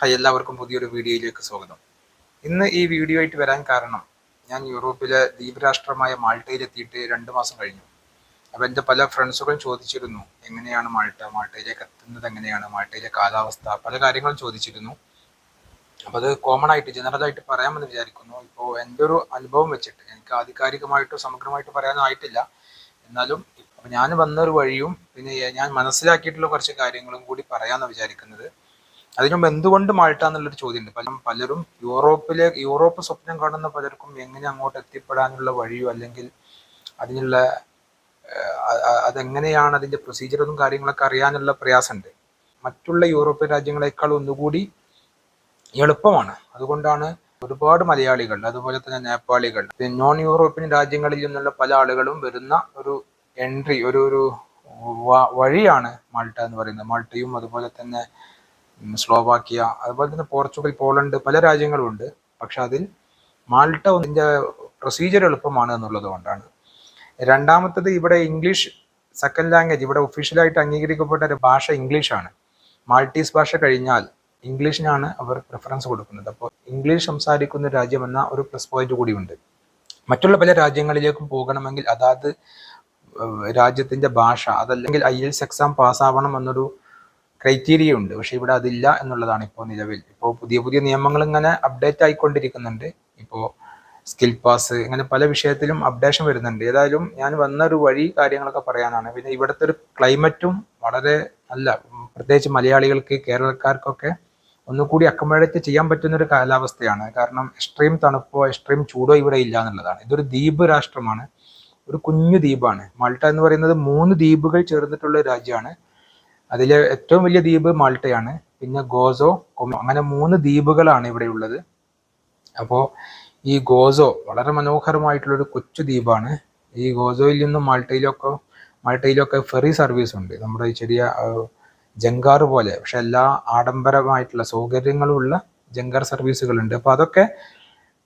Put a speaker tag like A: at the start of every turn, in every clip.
A: Hi എല്ലാവർക്കും പുതിയൊരു വീഡിയോയിലേക്ക് സ്വാഗതം. ഇന്ന് ഈ വീഡിയോ ആയിട്ട് വരാൻ കാരണം ഞാൻ യൂറോപ്പിലെ ദ്വീപരാഷ്ട്രമായ മാൾട്ടയിൽ എത്തിയിട്ട് രണ്ട് മാസം കഴിഞ്ഞു. അപ്പോൾ എന്റെ പല ഫ്രണ്ട്സുകളും ചോദിച്ചിരുന്നു എങ്ങനെയാണ് മാൾട്ട? മാൾട്ടയിലേക്ക് എത്തുന്നത് എങ്ങനെയാണ്? മാൾട്ടയിലെ കാലാവസ്ഥ? പല കാര്യങ്ങളും ചോദിച്ചിരുന്നു. അപ്പോൾ അത് കോമൺ ആയിട്ട് ജനറലായിട്ട് പറയാമെന്ന് വിചാരിക്കുന്നു. ഇപ്പോൾ എന്റെ ഒരു അനുഭവം വെച്ചിട്ട് എനിക്ക് ആധികാരികമായിട്ടോ സമഗ്രമായിട്ടോ പറയാനായിട്ടില്ല എന്നാലും ഞാൻ വന്നൊരു വഴിയും പിന്നെ ഞാൻ മനസ്സിലാക്കിയിട്ടുള്ള കുറച്ച് കാര്യങ്ങളും കൂടി പറയാമെന്ന് വിചാരിക്കുന്നത്. അതിനുമുമ്പ് എന്തുകൊണ്ട് മാൾട്ട എന്നുള്ളൊരു ചോദ്യമുണ്ട്. പല പലരും യൂറോപ്പിലെ യൂറോപ്പ് സ്വപ്നം കാണുന്ന പലർക്കും എങ്ങനെ അങ്ങോട്ട് എത്തിപ്പെടാനുള്ള വഴിയോ അല്ലെങ്കിൽ അതിനുള്ള അതെങ്ങനെയാണ് അതിന്റെ പ്രൊസീജിയറും കാര്യങ്ങളൊക്കെ അറിയാനുള്ള പ്രയാസമുണ്ട്. മറ്റുള്ള യൂറോപ്യൻ രാജ്യങ്ങളെക്കാൾ ഒന്നുകൂടി എളുപ്പമാണ്. അതുകൊണ്ടാണ് ഒരുപാട് മലയാളികൾ അതുപോലെ തന്നെ നേപ്പാളികൾ നോൺ യൂറോപ്യൻ രാജ്യങ്ങളിൽ നിന്നുള്ള പല ആളുകളും വരുന്ന ഒരു എൻട്രി ഒരു ഒരു വഴിയാണ് മാൾട്ട എന്ന് പറയുന്നത്. മാൾട്ടയും അതുപോലെ തന്നെ ഉം, സ്ലോവാക്യ അതുപോലെ തന്നെ പോർച്ചുഗൽ പോളണ്ട് പല രാജ്യങ്ങളും ഉണ്ട് പക്ഷെ അതിൽ മാൾട്ട ഇതിന്റെ പ്രൊസീജിയർ എളുപ്പമാണ് എന്നുള്ളത് കൊണ്ടാണ്. രണ്ടാമത്തത് ഇവിടെ ഇംഗ്ലീഷ് സെക്കൻഡ് ലാംഗ്വേജ് ഇവിടെ ഒഫീഷ്യലായിട്ട് അംഗീകരിക്കപ്പെട്ട ഒരു ഭാഷ ഇംഗ്ലീഷാണ്. മാൾട്ടീസ് ഭാഷ കഴിഞ്ഞാൽ ഇംഗ്ലീഷിനാണ് അവർ പ്രിഫറൻസ് കൊടുക്കുന്നത്. അപ്പോൾ ഇംഗ്ലീഷ് സംസാരിക്കുന്ന രാജ്യം എന്ന ഒരു പ്ലസ് പോയിന്റ് കൂടിയുണ്ട്. മറ്റുള്ള പല രാജ്യങ്ങളിലേക്കും പോകണമെങ്കിൽ അതാത് രാജ്യത്തിന്റെ ഭാഷ അതല്ലെങ്കിൽ ഐ എൽസ് എക്സാം പാസ്സാവണം എന്നൊരു ക്രൈറ്റീരിയ ഉണ്ട്. പക്ഷെ ഇവിടെ അതില്ല എന്നുള്ളതാണ് ഇപ്പോൾ നിലവിൽ. ഇപ്പോൾ പുതിയ പുതിയ നിയമങ്ങൾ ഇങ്ങനെ അപ്ഡേറ്റ് ആയിക്കൊണ്ടിരിക്കുന്നുണ്ട്. ഇപ്പോൾ സ്കിൽ പാസ് ഇങ്ങനെ പല വിഷയത്തിലും അപ്ഡേഷൻ വരുന്നുണ്ട്. ഏതായാലും ഞാൻ വന്ന ഒരു വഴി കാര്യങ്ങളൊക്കെ പറയാനാണ്. പിന്നെ ഇവിടുത്തെ ഒരു ക്ലൈമറ്റും വളരെ നല്ല പ്രത്യേകിച്ച് മലയാളികൾക്ക് കേരളക്കാർക്കൊക്കെ ഒന്നുകൂടി അക്കമഡേറ്റ് ചെയ്യാൻ പറ്റുന്ന ഒരു കാലാവസ്ഥയാണ്. കാരണം എക്സ്ട്രീം തണുപ്പോ എക്സ്ട്രീം ചൂടോ ഇവിടെ ഇല്ല എന്നുള്ളതാണ്. ഇതൊരു ദ്വീപ് രാഷ്ട്രമാണ്. ഒരു കുഞ്ഞു ദ്വീപാണ്. മാൾട്ട എന്ന് പറയുന്നത് മൂന്ന് ദ്വീപുകൾ ചേർന്നിട്ടുള്ള രാജ്യമാണ്. അതിലെ ഏറ്റവും വലിയ ദ്വീപ് മാൾട്ടയാണ്. പിന്നെ ഗോസോ കൊമോ അങ്ങനെ മൂന്ന് ദ്വീപുകളാണ് ഇവിടെ ഉള്ളത്. അപ്പോൾ ഈ ഗോസോ വളരെ മനോഹരമായിട്ടുള്ളൊരു കൊച്ചു ദ്വീപാണ്. ഈ ഗോസോയിൽ നിന്നും മാൾട്ടയിലൊക്കെ മാൾട്ടയിലൊക്കെ ഫെറി സർവീസ് ഉണ്ട്. നമ്മുടെ ഈ ചെറിയ ജങ്കാർ പോലെ. പക്ഷെ എല്ലാ ആഡംബരമായിട്ടുള്ള സൗകര്യങ്ങളും ഉള്ള ജങ്കാർ സർവീസുകളുണ്ട്. അപ്പോൾ അതൊക്കെ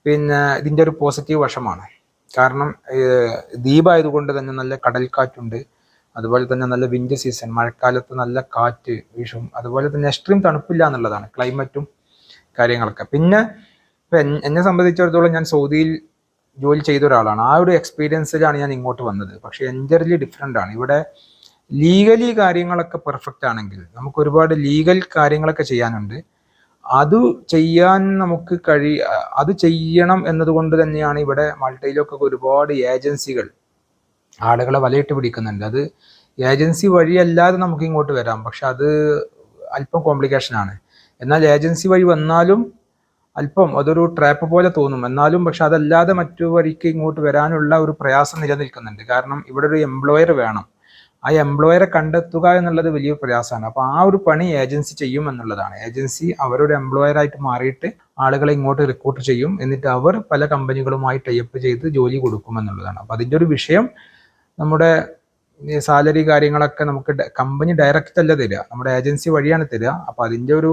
A: പിന്നെ ഇതിന്റെ ഒരു പോസിറ്റീവ് വശമാണ്. കാരണം ദ്വീപായതുകൊണ്ട് തന്നെ നല്ല കടൽക്കാറ്റുണ്ട്. അതുപോലെ തന്നെ നല്ല വിന്റർ സീസൺ മഴക്കാലത്ത് നല്ല കാറ്റ് വീശും അതുപോലെ തന്നെ എക്സ്ട്രീം തണുപ്പില്ല എന്നുള്ളതാണ് ക്ലൈമറ്റും കാര്യങ്ങളൊക്കെ. പിന്നെ ഇപ്പൊ എന്നെ സംബന്ധിച്ചിടത്തോളം ഞാൻ സൗദിയിൽ ജോലി ചെയ്ത ഒരാളാണ്. ആ ഒരു എക്സ്പീരിയൻസിലാണ് ഞാൻ ഇങ്ങോട്ട് വന്നത്. പക്ഷെ എന്റർലി ഡിഫറെന്റ് ആണ്. ഇവിടെ ലീഗലി കാര്യങ്ങളൊക്കെ പെർഫെക്റ്റ് ആണെങ്കിൽ നമുക്ക് ഒരുപാട് ലീഗൽ കാര്യങ്ങളൊക്കെ ചെയ്യാനുണ്ട്. അത് ചെയ്യാൻ നമുക്ക് കഴി അത് ചെയ്യണം എന്നതുകൊണ്ട് തന്നെയാണ് ഇവിടെ മൾട്ടയിലൊക്കെ ഒരുപാട് ഏജൻസികൾ ആളുകളെ വലയിട്ട് പിടിക്കുന്നുണ്ട്. അത് ഏജൻസി വഴിയല്ലാതെ നമുക്ക് ഇങ്ങോട്ട് വരാം. പക്ഷെ അത് അല്പം കോംപ്ലിക്കേഷൻ ആണ്. എന്നാൽ ഏജൻസി വഴി വന്നാലും അല്പം അതൊരു ട്രാപ്പ് പോലെ തോന്നും. എന്നാലും പക്ഷെ അതല്ലാതെ മറ്റു വഴിക്ക് ഇങ്ങോട്ട് വരാനുള്ള ഒരു പ്രയാസം നിലനിൽക്കുന്നുണ്ട്. കാരണം ഇവിടെ ഒരു എംപ്ലോയർ വേണം. ആ എംപ്ലോയറെ കണ്ടെത്തുക എന്നുള്ളത് വലിയ പ്രയാസമാണ്. അപ്പോൾ ആ ഒരു പണി ഏജൻസി ചെയ്യും എന്നുള്ളതാണ്. ഏജൻസി അവരുടെ എംപ്ലോയർ ആയിട്ട് മാറിയിട്ട് ആളുകളെ ഇങ്ങോട്ട് റിക്രൂട്ട് ചെയ്യും. എന്നിട്ട് അവർ പല കമ്പനികളുമായി ടൈപ്പ് ചെയ്ത് ജോലി കൊടുക്കും എന്നുള്ളതാണ്. അപ്പോൾ അതിന്റെ ഒരു വിഷയം നമ്മുടെ സാലറി കാര്യങ്ങളൊക്കെ നമുക്ക് കമ്പനി ഡയറക്റ്റ് അല്ല തരിക. നമ്മുടെ ഏജൻസി വഴിയാണ് തരിക. അപ്പോൾ അതിന്റെ ഒരു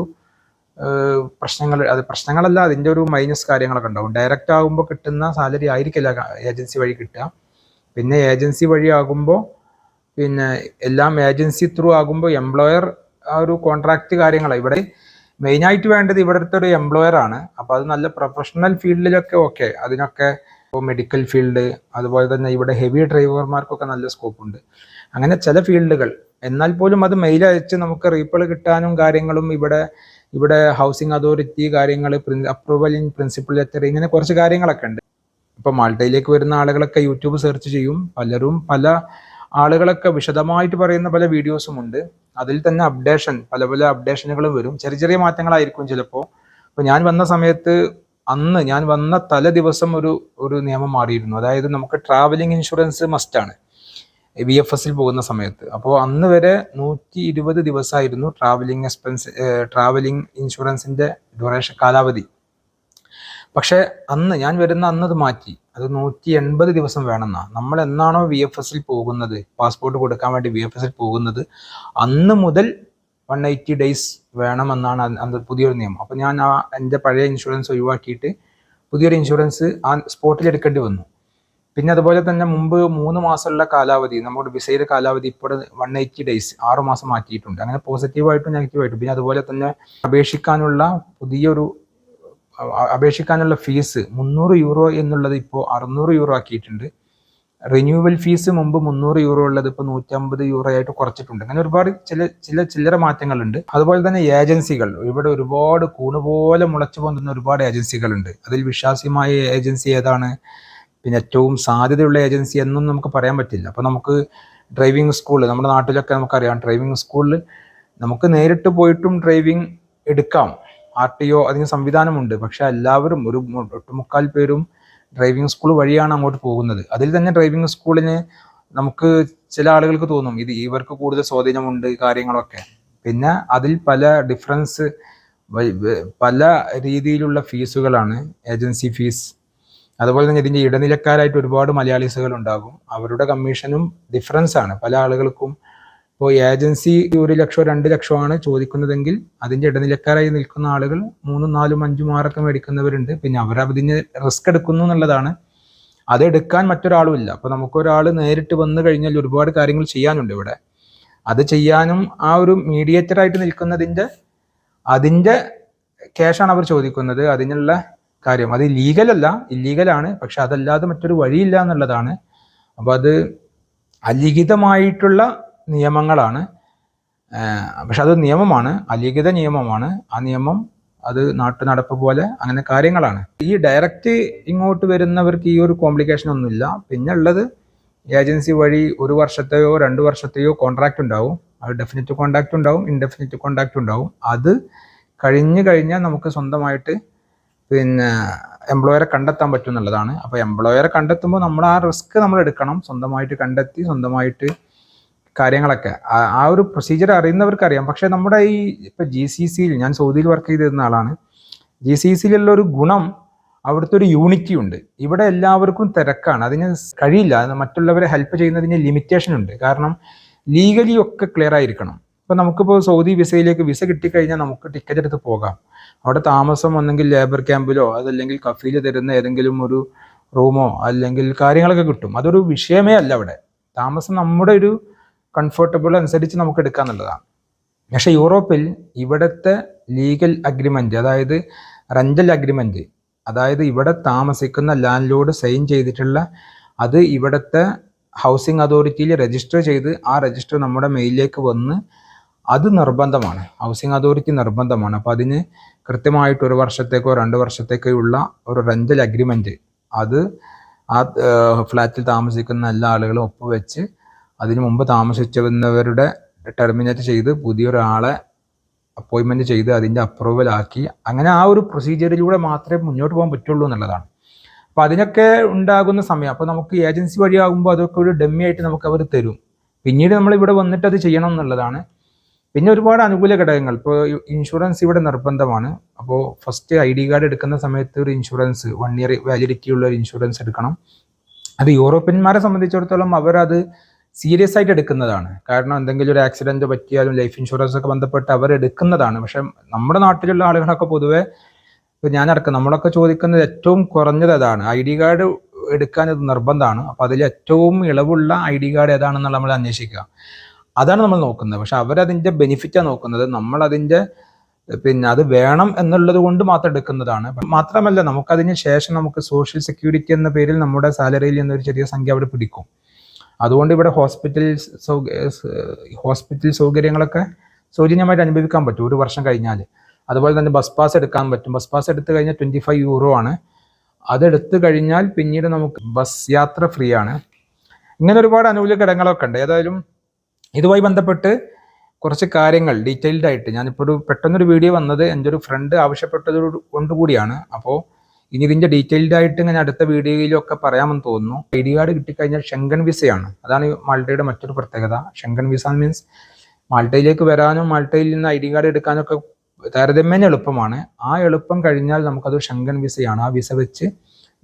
A: പ്രശ്നങ്ങൾ അത് പ്രശ്നങ്ങളല്ല അതിന്റെ ഒരു മൈനസ് കാര്യങ്ങളൊക്കെ ഉണ്ടാവും. ഡയറക്റ്റ് ആകുമ്പോൾ കിട്ടുന്ന സാലറി ആയിരിക്കില്ല ഏജൻസി വഴി കിട്ടുക. പിന്നെ ഏജൻസി വഴി ആകുമ്പോൾ പിന്നെ എല്ലാം ഏജൻസി ത്രൂ ആകുമ്പോൾ എംപ്ലോയർ ആ ഒരു കോൺട്രാക്റ്റ് കാര്യങ്ങൾ ഇവിടെ മെയിനായിട്ട് വേണ്ടത് ഇവിടുത്തെ ഒരു എംപ്ലോയർ ആണ്. അപ്പോൾ അത് നല്ല പ്രൊഫഷണൽ ഫീൽഡിലൊക്കെ ഓക്കെ അതിനൊക്കെ ഇപ്പോൾ മെഡിക്കൽ ഫീൽഡ് അതുപോലെ തന്നെ ഇവിടെ ഹെവി ഡ്രൈവർമാർക്കൊക്കെ നല്ല സ്കോപ്പ് ഉണ്ട്. അങ്ങനെ ചില ഫീൽഡുകൾ എന്നാൽ പോലും അത് മെയിൽ അയച്ച് നമുക്ക് റീപ്പൾ കിട്ടാനും കാര്യങ്ങളും ഇവിടെ ഇവിടെ ഹൗസിംഗ് അതോറിറ്റി കാര്യങ്ങൾ അപ്രൂവൽ ഇൻ പ്രിൻസിപ്പൽ ലെറ്റർ ഇങ്ങനെ കുറച്ച് കാര്യങ്ങളൊക്കെ ഉണ്ട്. ഇപ്പോൾ മാൾട്ടയിലേക്ക് വരുന്ന ആളുകളൊക്കെ യൂട്യൂബ് സെർച്ച് ചെയ്യും. പലരും പല ആളുകളൊക്കെ വിശദമായിട്ട് പറയുന്ന പല വീഡിയോസും ഉണ്ട്. അതിൽ തന്നെ അപ്ഡേഷൻ പല പല അപ്ഡേഷനുകളും വരും. ചെറിയ ചെറിയ മാറ്റങ്ങളായിരിക്കും ചിലപ്പോൾ അപ്പോൾ ഞാൻ വന്ന സമയത്ത് അന്ന് ഞാൻ വന്ന തല ദിവസം ഒരു ഒരു നിയമം മാറിയിരുന്നു. അതായത് നമുക്ക് ട്രാവലിംഗ് ഇൻഷുറൻസ് മസ്റ്റാണ് വി എഫ് എസിൽ പോകുന്ന സമയത്ത്. അപ്പോൾ അന്ന് വരെ നൂറ്റി ഇരുപത് ദിവസമായിരുന്നു ട്രാവലിംഗ് എക്സ്പെൻസ് ട്രാവലിംഗ് ഇൻഷുറൻസിന്റെ ഡ്യൂറേഷൻ കാലാവധി. പക്ഷേ അന്ന് ഞാൻ വരുന്ന അന്ന് അത് മാറ്റി. അത് നൂറ്റി എൺപത് ദിവസം വേണമെന്നാ. നമ്മൾ എന്നാണോ വി എഫ് എസിൽ പോകുന്നത്? പാസ്പോർട്ട് കൊടുക്കാൻ വേണ്ടി വി എഫ് എസിൽ പോകുന്നത്? അന്ന് മുതൽ വൺ എയ്റ്റി ഡേയ്സ് വേണമെന്നാണ് അന്ന് പുതിയൊരു നിയമം. അപ്പോൾ ഞാൻ ആ എന്റെ പഴയ ഇൻഷുറൻസ് ഒഴിവാക്കിയിട്ട് പുതിയൊരു ഇൻഷുറൻസ് ആ സ്പോട്ടിൽ എടുക്കേണ്ടി വന്നു. പിന്നെ അതുപോലെ തന്നെ മുമ്പ് മൂന്ന് മാസമുള്ള കാലാവധി നമ്മുടെ വിസയുടെ കാലാവധി ഇപ്പോൾ വൺ എയ്റ്റി ഡേയ്സ് ആറ് മാസം മാറ്റിയിട്ടുണ്ട്. അങ്ങനെ പോസിറ്റീവായിട്ടും നെഗറ്റീവായിട്ടും പിന്നെ അതുപോലെ തന്നെ അപേക്ഷിക്കാനുള്ള പുതിയൊരു അപേക്ഷിക്കാനുള്ള ഫീസ് മുന്നൂറ് യൂറോ എന്നുള്ളത് ഇപ്പോൾ അറുന്നൂറ് യൂറോ ആക്കിയിട്ടുണ്ട്. റിന്യൂവൽ ഫീസ് മുമ്പ് മുന്നൂറ് യൂറോ ഉള്ളത് ഇപ്പോൾ നൂറ്റമ്പത് യൂറോ ആയിട്ട് കുറച്ചിട്ടുണ്ട്. അങ്ങനെ ഒരുപാട് ചില ചില ചില്ലറ മാറ്റങ്ങളുണ്ട്. അതുപോലെ തന്നെ ഏജൻസികൾ ഇവിടെ ഒരുപാട് കൂണുപോലെ മുളച്ചു പൊന്തുന്ന ഒരുപാട് ഏജൻസികളുണ്ട് അതിൽ വിശ്വാസ്യമായ ഏജൻസി ഏതാണ്? പിന്നെ ഏറ്റവും സാധ്യതയുള്ള ഏജൻസി എന്നും നമുക്ക് പറയാൻ പറ്റില്ല. അപ്പോൾ നമുക്ക് ഡ്രൈവിംഗ് സ്കൂൾ നമ്മുടെ നാട്ടിലൊക്കെ നമുക്കറിയാം. ഡ്രൈവിംഗ് സ്കൂളിൽ നമുക്ക് നേരിട്ട് പോയിട്ടും ഡ്രൈവിംഗ് എടുക്കാം. ആർ ടി ഒ അതിന് സംവിധാനമുണ്ട്. പക്ഷെ എല്ലാവരും ഒരു ഒട്ടുമുക്കാൽ പേരും ഡ്രൈവിംഗ് സ്കൂൾ വഴിയാണ് അങ്ങോട്ട് പോകുന്നത്. അതിൽ തന്നെ ഡ്രൈവിംഗ് സ്കൂളിന് നമുക്ക് ചില ആളുകൾക്ക് തോന്നും ഇത് ഇവർക്ക് കൂടുതൽ സ്വാധീനമുണ്ട് കാര്യങ്ങളൊക്കെ. പിന്നെ അതിൽ പല ഡിഫറൻസ് പല രീതിയിലുള്ള ഫീസുകളാണ് ഏജൻസി ഫീസ് അതുപോലെ തന്നെ ഇതിന്റെ ഇടനിലക്കാരായിട്ട് ഒരുപാട് മലയാളീസുകൾ ഉണ്ടാകും. അവരുടെ കമ്മീഷനും ഡിഫറൻസ് ആണ്. പല ആളുകൾക്കും ഇപ്പോൾ ഏജൻസി ഒരു ലക്ഷമോ രണ്ട് ആണ് ചോദിക്കുന്നതെങ്കിൽ അതിന്റെ ഇടനിലക്കാരായി നിൽക്കുന്ന ആളുകൾ മൂന്നും നാലും അഞ്ചും ആറൊക്കെ മേടിക്കുന്നവരുണ്ട്. പിന്നെ അവർ അതിന് റിസ്ക് എടുക്കുന്നു എന്നുള്ളതാണ്. അതെടുക്കാൻ മറ്റൊരാളും ഇല്ല. അപ്പോൾ നമുക്കൊരാൾ നേരിട്ട് വന്നു കഴിഞ്ഞാൽ ഒരുപാട് കാര്യങ്ങൾ ചെയ്യാനുണ്ട് ഇവിടെ. അത് ചെയ്യാനും ആ ഒരു മീഡിയേറ്ററായിട്ട് നിൽക്കുന്നതിന്റെ അതിന്റെ ക്യാഷാണ് അവർ ചോദിക്കുന്നത്. അതിനുള്ള കാര്യം. അത് ലീഗലല്ല ഇല്ലീഗലാണ് പക്ഷെ അതല്ലാതെ മറ്റൊരു വഴിയില്ല എന്നുള്ളതാണ്. അപ്പോൾ അത് അലിഖിതമായിട്ടുള്ള നിയമങ്ങളാണ്. പക്ഷെ അത് നിയമമാണ്. അലിഖിത നിയമമാണ്. ആ നിയമം അത് നാട്ടു നടപ്പ് പോലെ അങ്ങനെ കാര്യങ്ങളാണ്. ഈ ഡയറക്റ്റ് ഇങ്ങോട്ട് വരുന്നവർക്ക് ഈ ഒരു കോംപ്ലിക്കേഷൻ ഒന്നുമില്ല. പിന്നെ ഉള്ളത് ഏജൻസി വഴി ഒരു വർഷത്തെയോ രണ്ട് വർഷത്തെയോ കോൺട്രാക്റ്റ് ഉണ്ടാവും. അത് ഡെഫിനറ്റ് കോൺട്രാക്റ്റ് ഉണ്ടാവും ഇൻഡെഫിനറ്റ് കോൺട്രാക്റ്റ് ഉണ്ടാവും. അത് കഴിഞ്ഞു കഴിഞ്ഞാൽ നമുക്ക് സ്വന്തമായിട്ട് പിന്നെ എംപ്ലോയറെ കണ്ടെത്താൻ പറ്റും എന്നുള്ളതാണ്. അപ്പോൾ എംപ്ലോയറെ കണ്ടെത്തുമ്പോൾ നമ്മൾ ആ റിസ്ക് നമ്മൾ എടുക്കണം. സ്വന്തമായിട്ട് കണ്ടെത്തി സ്വന്തമായിട്ട് കാര്യങ്ങളൊക്കെ. ആ- ഒരു പ്രൊസീജിയർ അറിയുന്നവർക്ക് അറിയാം പക്ഷേ നമ്മുടെ ഈ ഇപ്പം ജി സി സിയിൽ ഞാൻ സൗദിയിൽ വർക്ക് ചെയ്തിരുന്ന ആളാണ്. ജി സി സിയിലുള്ള ഒരു ഗുണം അവിടുത്തെ ഒരു യൂണിറ്റി ഉണ്ട്. ഇവിടെ എല്ലാവർക്കും തിരക്കാണ്. അതിന് കഴിയില്ല. മറ്റുള്ളവരെ ഹെൽപ്പ് ചെയ്യുന്നതിന് ലിമിറ്റേഷൻ ഉണ്ട്. കാരണം ലീഗലി ഒക്കെ ക്ലിയർ ആയിരിക്കണം. ഇപ്പം നമുക്കിപ്പോൾ സൗദി വിസയിലേക്ക് വിസ കിട്ടിക്കഴിഞ്ഞാൽ നമുക്ക് ടിക്കറ്റ് എടുത്ത് പോകാം. അവിടെ താമസം ഒന്നെങ്കിൽ ലേബർ ക്യാമ്പിലോ അതല്ലെങ്കിൽ കഫീൽ തരുന്ന ഏതെങ്കിലും ഒരു റൂമോ അല്ലെങ്കിൽ കാര്യങ്ങളൊക്കെ കിട്ടും. അതൊരു വിഷയമേ അല്ല അവിടെ. താമസം നമ്മുടെ ഒരു കംഫർട്ടബിൾ അനുസരിച്ച് നമുക്ക് എടുക്കാന്നുള്ളതാണ് പക്ഷേ യൂറോപ്പിൽ ഇവിടുത്തെ ലീഗൽ അഗ്രിമെന്റ് അതായത് റെന്റൽ അഗ്രിമെന്റ് അതായത് ഇവിടെ താമസിക്കുന്ന ലാൻഡ് ലോഡ് സൈൻ ചെയ്തിട്ടുള്ള അത് ഇവിടുത്തെ ഹൗസിംഗ് അതോറിറ്റിയിൽ രജിസ്റ്റർ ചെയ്ത് ആ രജിസ്റ്റർ നമ്മുടെ മെയിലിലേക്ക് വന്ന് അത് നിർബന്ധമാണ്. ഹൗസിംഗ് അതോറിറ്റി നിർബന്ധമാണ്. അപ്പോൾ അതിന് കൃത്യമായിട്ട് ഒരു വർഷത്തേക്കോ രണ്ട് വർഷത്തേക്കോ ഉള്ള ഒരു റെന്റൽ അഗ്രിമെന്റ് അത് ആ ഫ്ലാറ്റിൽ താമസിക്കുന്ന എല്ലാ ആളുകളും ഒപ്പുവെച്ച് അതിനു മുമ്പ് താമസിച്ചിരുന്നവരുടെ ടെർമിനേറ്റ് ചെയ്ത് പുതിയൊരാളെ അപ്പോയിൻമെന്റ് ചെയ്ത് അതിന്റെ അപ്രൂവൽ ആക്കി. അങ്ങനെ ആ ഒരു പ്രൊസീജിയറിലൂടെ മാത്രമേ മുന്നോട്ട് പോകാൻ പറ്റുള്ളൂ എന്നുള്ളതാണ്. അപ്പോൾ അതിനൊക്കെ ഉണ്ടാകുന്ന സമയം അപ്പോൾ നമുക്ക് ഏജൻസി വഴിയാകുമ്പോൾ അതൊക്കെ ഒരു ഡമ്മി ആയിട്ട് നമുക്ക് അവർ തരും. പിന്നീട് നമ്മൾ ഇവിടെ വന്നിട്ട് അത് ചെയ്യണം എന്നുള്ളതാണ്. പിന്നെ ഒരുപാട് അനുകൂല ഘടകങ്ങൾ. ഇപ്പോൾ ഇൻഷുറൻസ് ഇവിടെ നിർബന്ധമാണ്. അപ്പോൾ ഫസ്റ്റ് ഐ ഡി കാർഡ് എടുക്കുന്ന സമയത്ത് ഒരു ഇൻഷുറൻസ് വൺ ഇയർ വാലിഡിറ്റി ഉള്ള ഒരു ഇൻഷുറൻസ് എടുക്കണം. അത് യൂറോപ്യന്മാരെ സംബന്ധിച്ചിടത്തോളം അവരത് സീരിയസ് ആയിട്ട് എടുക്കുന്നതാണ്. കാരണം എന്തെങ്കിലും ഒരു ആക്സിഡന്റ് പറ്റിയാലും ലൈഫ് ഇൻഷുറൻസ് ഒക്കെ ബന്ധപ്പെട്ട് അവർ എടുക്കുന്നതാണ്. പക്ഷെ നമ്മുടെ നാട്ടിലുള്ള ആളുകളൊക്കെ പൊതുവെ ഇപ്പൊ അടക്കം നമ്മളൊക്കെ ചോദിക്കുന്നത് ഏറ്റവും കുറഞ്ഞത് അതാണ്. ഐ ഡി കാർഡ് എടുക്കാൻ ഇത് നിർബന്ധമാണ്. അപ്പൊ അതിൽ ഏറ്റവും ഇളവുള്ള ഐ ഡി കാർഡ് ഏതാണെന്നുള്ള നമ്മൾ അന്വേഷിക്കുക. അതാണ് നമ്മൾ നോക്കുന്നത്. പക്ഷെ അവരതിന്റെ ബെനിഫിറ്റാണ് നോക്കുന്നത്. നമ്മൾ അതിന്റെ പിന്നെ അത് വേണം എന്നുള്ളത് കൊണ്ട് മാത്രം എടുക്കുന്നതാണ്. മാത്രമല്ല നമുക്കതിന് ശേഷം നമുക്ക് സോഷ്യൽ സെക്യൂരിറ്റി എന്ന പേരിൽ നമ്മുടെ സാലറിയിൽ നിന്നൊരു ചെറിയ സംഖ്യ അവിടെ പിടിക്കും. അതുകൊണ്ട് ഇവിടെ ഹോസ്പിറ്റൽ ഹോസ്പിറ്റൽ സൗകര്യങ്ങളൊക്കെ സൗജന്യമായിട്ട് അനുഭവിക്കാൻ പറ്റും ഒരു വർഷം കഴിഞ്ഞാൽ അതുപോലെ തന്നെ ബസ് പാസ് എടുക്കാൻ പറ്റും. ബസ് പാസ് എടുത്തു കഴിഞ്ഞാൽ ട്വന്റി ഫൈവ് യൂറോ ആണ് അതെടുത്തു കഴിഞ്ഞാൽ പിന്നീട് നമുക്ക് ബസ് യാത്ര ഫ്രീ ആണ്. ഇങ്ങനെ ഒരുപാട് അനുകൂല ഘടകങ്ങളൊക്കെ ഉണ്ട്. ഏതായാലും ഇതുമായി ബന്ധപ്പെട്ട് കുറച്ച് കാര്യങ്ങൾ ഡീറ്റെയിൽഡ് ആയിട്ട് ഞാനിപ്പോൾ ഒരു പെട്ടെന്നൊരു വീഡിയോ വന്നത് എന്റെ ഒരു ഫ്രണ്ട് ആവശ്യപ്പെട്ടത് കൊണ്ട് കൂടിയാണ്. അപ്പോൾ ഇനി ഇതിന്റെ ഡീറ്റെയിൽഡ് ആയിട്ട് ഇങ്ങനെ അടുത്ത വീഡിയോയിലൊക്കെ പറയാമെന്ന് തോന്നുന്നു. ഐ ഡി കാർഡ് കിട്ടിക്കഴിഞ്ഞാൽ ഷെങ്കൻ വിസയാണ് അതാണ് മാൾട്ടയുടെ മറ്റൊരു പ്രത്യേകത. ഷെങ്കൻ വിസ മീൻസ് മാൾട്ടയിലേക്ക് വരാനും മാൾട്ടയിൽ നിന്ന് ഐ ഡി കാർഡ് എടുക്കാനൊക്കെ താരതമ്യേന എളുപ്പമാണ്. ആ എളുപ്പം കഴിഞ്ഞാൽ നമുക്കത് ഷെങ്കൻ വിസയാണ് ആ വിസ വെച്ച്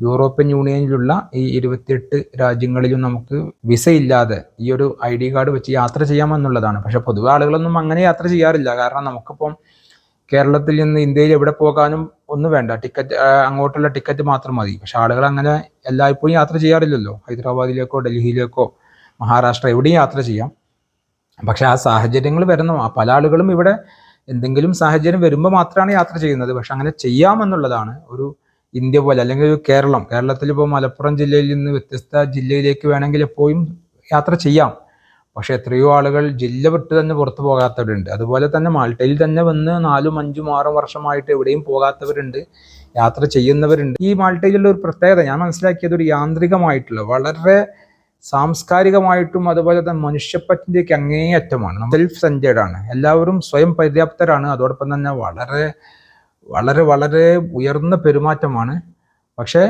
A: യൂറോപ്യൻ യൂണിയനിലുള്ള ഈ ഇരുപത്തിയെട്ട് രാജ്യങ്ങളിലും നമുക്ക് വിസ ഇല്ലാതെ ഈ ഒരു ഐ ഡി കാർഡ് വെച്ച് യാത്ര ചെയ്യാമെന്നുള്ളതാണ്. പക്ഷെ പൊതുവെ ആളുകളൊന്നും അങ്ങനെ യാത്ര ചെയ്യാറില്ല. കാരണം നമുക്കിപ്പം കേരളത്തിൽ നിന്ന് ഇന്ത്യയിൽ എവിടെ പോകാനും ഒന്നും വേണ്ട. ടിക്കറ്റ് അങ്ങോട്ടുള്ള ടിക്കറ്റ് മാത്രം മതി. പക്ഷെ ആളുകൾ അങ്ങനെ എല്ലായ്പ്പോഴും യാത്ര ചെയ്യാറില്ലല്ലോ. ഹൈദരാബാദിലേക്കോ ഡൽഹിയിലേക്കോ മഹാരാഷ്ട്ര എവിടെയും യാത്ര ചെയ്യാം. പക്ഷെ ആ സാഹചര്യങ്ങൾ വരുന്ന. പല ആളുകളും ഇവിടെ എന്തെങ്കിലും സാഹചര്യം വരുമ്പോൾ മാത്രമാണ് യാത്ര ചെയ്യുന്നത്. പക്ഷെ അങ്ങനെ ചെയ്യാമെന്നുള്ളതാണ് ഒരു ഇന്ത്യ പോലെ അല്ലെങ്കിൽ ഒരു കേരളം. കേരളത്തിൽ ഇപ്പോൾ മലപ്പുറം ജില്ലയിൽ നിന്ന് വ്യത്യസ്ത ജില്ലയിലേക്ക് വേണമെങ്കിൽ എപ്പോഴും യാത്ര ചെയ്യാം. പക്ഷെ എത്രയോ ആളുകൾ ജില്ല വിട്ട് തന്നെ പുറത്തു പോകാത്തവരുണ്ട്. അതുപോലെ തന്നെ മാൾട്ടയിൽ തന്നെ വന്ന് നാലും അഞ്ചും ആറും വർഷമായിട്ട് എവിടെയും പോകാത്തവരുണ്ട് യാത്ര ചെയ്യുന്നവരുണ്ട്. ഈ മാൾട്ടയിലുള്ള ഒരു പ്രത്യേകത ഞാൻ മനസ്സിലാക്കിയത് ഒരു യാന്ത്രികമായിട്ടുള്ള വളരെ സാംസ്കാരികമായിട്ടും അതുപോലെ തന്നെ മനുഷ്യപ്പറ്റിന്റെയൊക്കെ അങ്ങേയറ്റമാണ്. സെൽഫ് സെന്റേഡ് ആണ്. എല്ലാവരും സ്വയം പര്യാപ്തരാണ്. അതോടൊപ്പം തന്നെ വളരെ വളരെ വളരെ ഉയർന്ന പെരുമാറ്റമാണ്. പക്ഷേ